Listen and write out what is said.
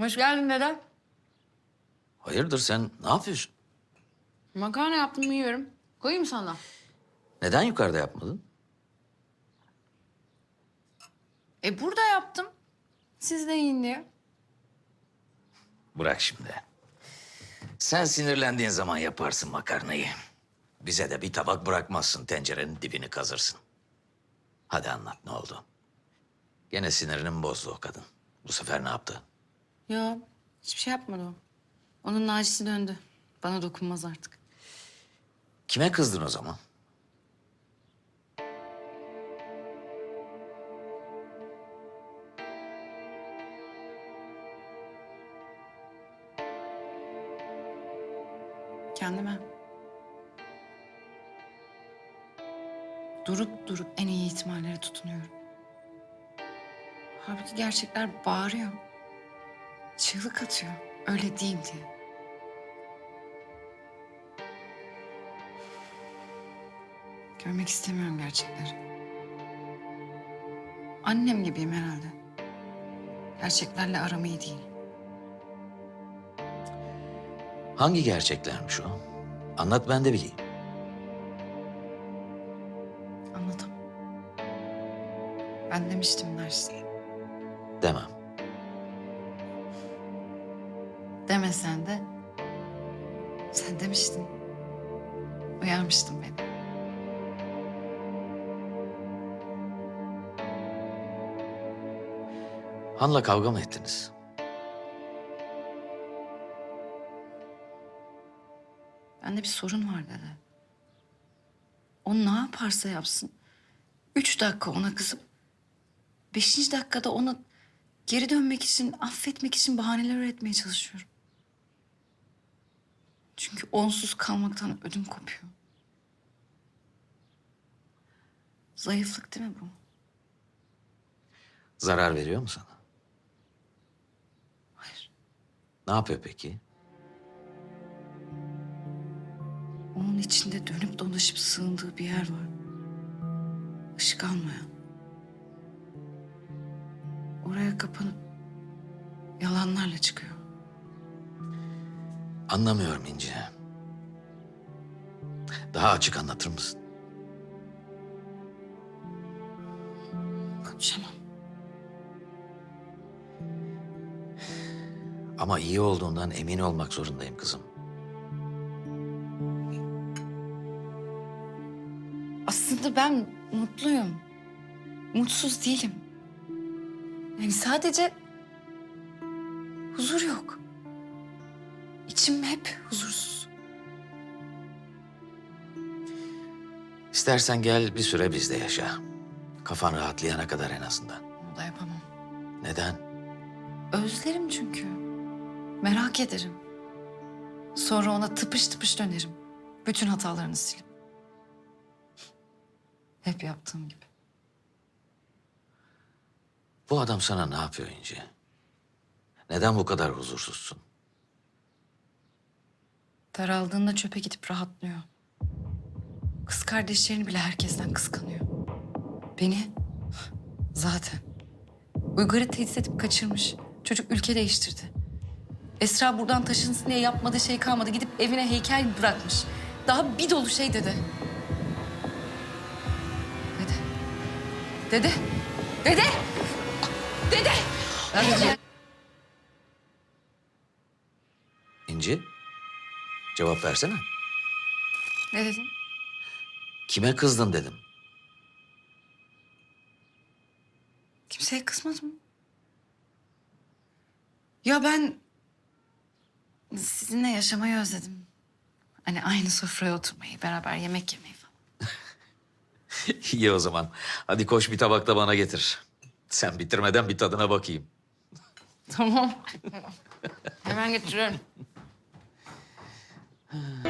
Hoş geldin dede. Hayırdır sen ne yapıyorsun? Makarna yaptım yiyorum. Koyayım sana. Neden yukarıda yapmadın? E burada yaptım. Siz de yiyin diye. Bırak şimdi. Sen sinirlendiğin zaman yaparsın makarnayı. Bize de bir tabak bırakmazsın, tencerenin dibini kazırsın. Hadi anlat ne oldu? Gene sinirini mi bozdu o kadın? Bu sefer ne yaptı? Yo, hiçbir şey yapmadı o. Onun nacisi döndü. Bana dokunmaz artık. Kime kızdın o zaman? Kendime. Durup durup en iyi ihtimallere tutunuyorum. Halbuki gerçekler bağırıyor. Çığlık atıyor. Öyle değil diye. Görmek istemiyorum gerçekleri. Annem gibiyim herhalde. Gerçeklerle aram iyi değil. Hangi gerçeklermiş o? Anlat ben de bileyim. Anlatamam. Ben demiştim Mersin. Demem. Demesen de sen demiştin. Uyarmıştın beni. Han'la kavga mı ettiniz? Bende bir sorun var dedi. O ne yaparsa yapsın. Üç dakika ona kızıp... ...beşinci dakikada ona geri dönmek için, affetmek için bahaneler üretmeye çalışıyorum. Çünkü onsuz kalmaktan ödüm kopuyor. Zayıflık değil mi bu? Zarar veriyor mu sana? Hayır. Ne yapıyor peki? Onun içinde dönüp dolaşıp sığındığı bir yer var. Işık almayan. Oraya kapanıp yalanlarla çıkıyor. Anlamıyorum İnci. Daha açık anlatır mısın? Konuşamam. Ama iyi olduğundan emin olmak zorundayım kızım. Aslında ben mutluyum. Mutsuz değilim. Yani sadece huzur yok. İçim hep huzursuz. İstersen gel bir süre bizde yaşa. Kafan rahatlayana kadar en azından. Onu da yapamam. Neden? Özlerim çünkü. Merak ederim. Sonra ona tıpış tıpış dönerim. Bütün hatalarını silip. Hep yaptığım gibi. Bu adam sana ne yapıyor İnci? Neden bu kadar huzursuzsun? Daraldığında çöpe gidip rahatlıyor. Kız kardeşlerini bile herkesten kıskanıyor. Beni zaten. Uygar'ı tehdit edip kaçırmış. Çocuk ülke değiştirdi. Esra buradan taşınsın diye yapmadığı şey kalmadı. Gidip evine heykel bırakmış. Daha bir dolu şey dedi. Dede. Dede. Dede. Dede. Dede. Cevap versene. Ne dedin? Kime kızdın dedim. Kimseye kızmadım. Ya ben sizinle yaşamayı özledim. Hani aynı sofraya oturmayı, beraber yemek yemeyi falan. İyi o zaman. Hadi koş bir tabak da bana getir. Sen bitirmeden bir tadına bakayım. Tamam. Hemen getiriyorum. Hmm.